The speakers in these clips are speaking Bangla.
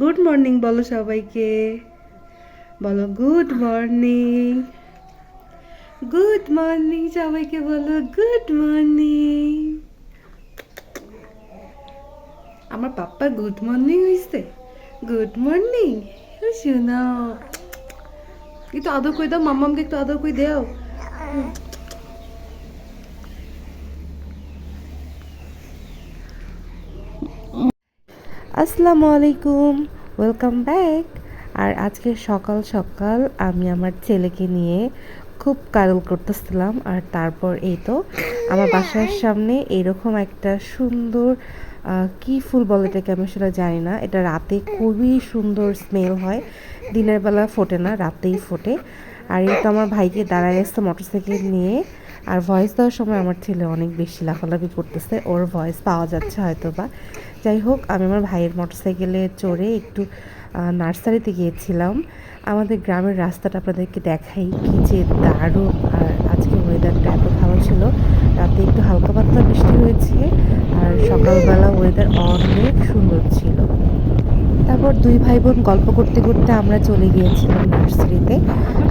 গুড মর্নিং বলো সবাইকে। বলো গুড মর্নিং গুড মর্নিং সবাইকে বলো গুড মর্নিং আমার পাপ্পা গুড মর্নিং হয়েছে গুড মর্নিং শোনাও একটু আদর করে দাও মাম্মামকে একটু আদর করে দাও। আসসালামু আলাইকুম ওয়েলকাম ব্যাক আর আজকে সকাল সকাল আমি আমার ছেলেকে নিয়ে খুব কারল করতেছিলাম, আর তারপর এই তো আমার বাসার সামনে এরকম একটা সুন্দর কি ফুল বলে এটাকে আমি সেটা জানি না। এটা রাতে খুবই সুন্দর স্মেল হয়, দিনের বেলা ফোটে না, রাতেই ফোটে। আর এই তো আমার ভাইকে দাঁড়ায় আসছে মোটরসাইকেল নিয়ে। আর ভয়েস দেওয়ার সময় আমার ছেলে অনেক বেশি লাফালাফি করতেছে, ওর ভয়েস পাওয়া যাচ্ছে হয়তো বা যাই হোক, আমি আমার ভাইয়ের মোটরসাইকেলে চড়ে একটু নার্সারিতে গিয়েছিলাম। আমাদের গ্রামের রাস্তাটা আপনাদেরকে দেখাই কি যে দারুণ। আর আজকে ওয়েদারটা এত ভালো ছিল। রাতে একটু হালকা পাতলা বৃষ্টি হয়েছে, আর সকালবেলা ওয়েদার অনেক সুন্দর ছিল। তারপর দুই ভাই বোন গল্প করতে করতে আমরা চলে গিয়েছিলাম নার্সারিতে।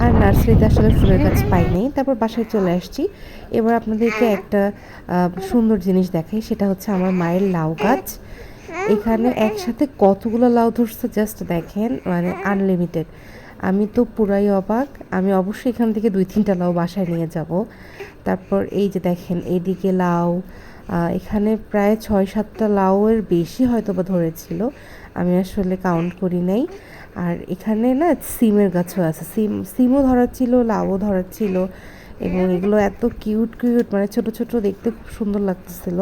আর নার্সারিতে আসলে ফুলের গাছ পাইনি। তারপর বাসায় চলে আসছি। এবার আপনাদেরকে একটা সুন্দর জিনিস দেখাই। সেটা হচ্ছে আমার মায়ের লাউ গাছ। এখানে একসাথে কতগুলো লাউ ধরছে জাস্ট দেখেন মানে আনলিমিটেড আমি তো পুরাই অবাক। আমি অবশ্যই এখান থেকে দুই তিনটা লাউ বাসায় নিয়ে যাব। তারপর এই যে দেখেন এইদিকে লাউ এখানে প্রায় ছয় সাতটা লাউয়ের বেশি হয়তো বা ধরেছিল। আমি আসলে কাউন্ট করি নাই। আর এখানে না সিমের গাছও আছে। সিম, সিমও ধরাচ্ছিল লাউও ধরাচ্ছিল এবং এগুলো এত কিউট কিউট মানে ছোট ছোট দেখতে খুব সুন্দর লাগতেছিল।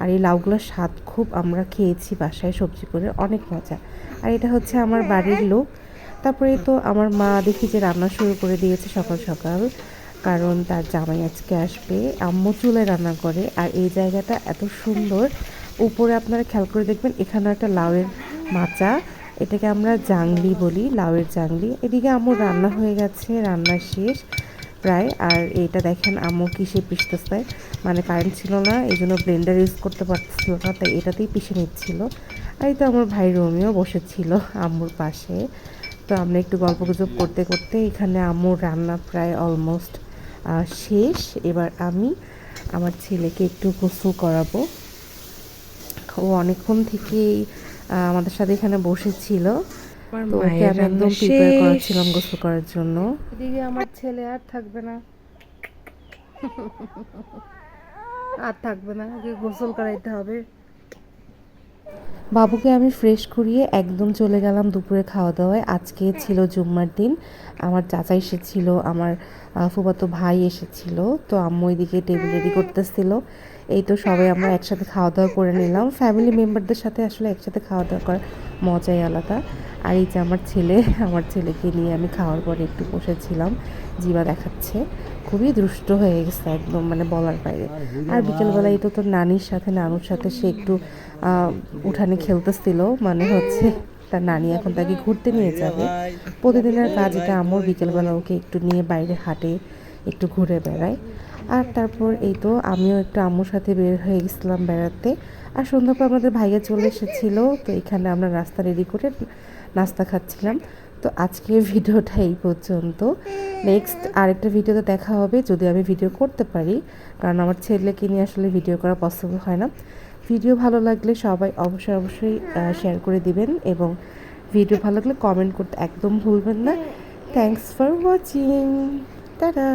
আর এই লাউগুলোর স্বাদ খুব আমরা খেয়েছি বাসায় সবজি করে, অনেক মজা। আর এটা হচ্ছে আমার বাড়ির লোক। তারপরে তো আমার মা দেখি যে রান্না শুরু করে দিয়েছে সকাল সকাল। কারণ তার জামাই আজকে আসবে। আম্মু চুলে রান্না করে। আর এই জায়গাটা এত সুন্দর। উপরে আপনারা খেয়াল করে দেখবেন, এখানে একটা লাউয়ের মাচা। এটাকে আমরা জাংলি বলি, লাউয়ের জাংলি। এদিকে আম্মুর রান্না হয়ে গেছে, রান্না শেষ প্রায়। আর এটা দেখেন আম্মু কিসে পিসতেছে মানে কারেন্ট ছিল না এই জন্য ব্লেন্ডার ইউজ করতে পারতেছিল না, তাই এটাতেই পিষে নিচ্ছিল। আর এই তো আমার ভাই রোমিও বসেছিল আম্মুর পাশে। তো আমরা একটু গল্প গুজব করতে করতে এখানে আম্মুর রান্না প্রায় অলমোস্ট শেষ। এবার আমি আমার ছেলেকে একটু গোসল করাবো। ও অনেকক্ষণ থেকেই আমাদের সাথে এখানে বসেছিল। তো ওকে আমি একদম প্রিপেয়ার করাচ্ছিলাম গোসল করার জন্য। এদিকে আমার ছেলে আর থাকবে না। আর থাকবে না ওকে গোসল করাইতে হবে। বাবুকে আমি ফ্রেশ করিয়ে একদম চলে গেলাম দুপুরে খাওয়া দাওয়ায় আজকে ছিল জুম্মার দিন। আমার চাচা এসেছিল, আমার ফুবাতো ভাই এসেছিল, তো আম্মু এদিকে টেবিল রেডি করতেছিল। এই তো সবাই আমরা একসাথে খাওয়া দাওয়া করে নিলাম। ফ্যামিলি মেম্বারদের সাথে আসলে একসাথে খাওয়া দাওয়া করার মজাই আলাদা। আর এই যে আমার ছেলে, আমার ছেলেকে নিয়ে আমি খাওয়ার পরে একটু বসেছিলাম জিবা দেখাচ্ছে। খুবই দুষ্ট হয়ে গেছে একদম মানে বলার বাইরে। আর বিকেলবেলায় তো তোর নানির সাথে, নানুর সাথে সে একটু উঠানে খেলতেছিল মানে হচ্ছে তার নানি এখন তাকে ঘুরতে নিয়ে যাবে। প্রতিদিনের কাজ এটা আমার বিকেলবেলা ওকে একটু নিয়ে বাইরে হাঁটে, একটু ঘুরে বেড়ায়। আর তারপর এই তো আমিও একটু আম্মুর সাথে বের হয়ে গেছিলাম বেড়াতে। আর সন্ধ্যা পর আমাদের ভাইয়া চলে এসেছিল, তো এখানে আমরা রাস্তা রেডি করে নাস্তা খাচ্ছিলাম। তো আজকের ভিডিওটা এই পর্যন্ত। নেক্সট আরেকটা ভিডিওতে দেখা হবে, যদি আমি ভিডিও করতে পারি। কারণ আমার ছেলেকে নিয়ে আসলে ভিডিও করা পসিবল হয় না। ভিডিও ভালো লাগলে সবাই অবশ্যই অবশ্যই শেয়ার করে দিবেন এবং ভিডিও ভালো লাগলে কমেন্ট করতে একদম ভুলবেন না। Thanks for watching tata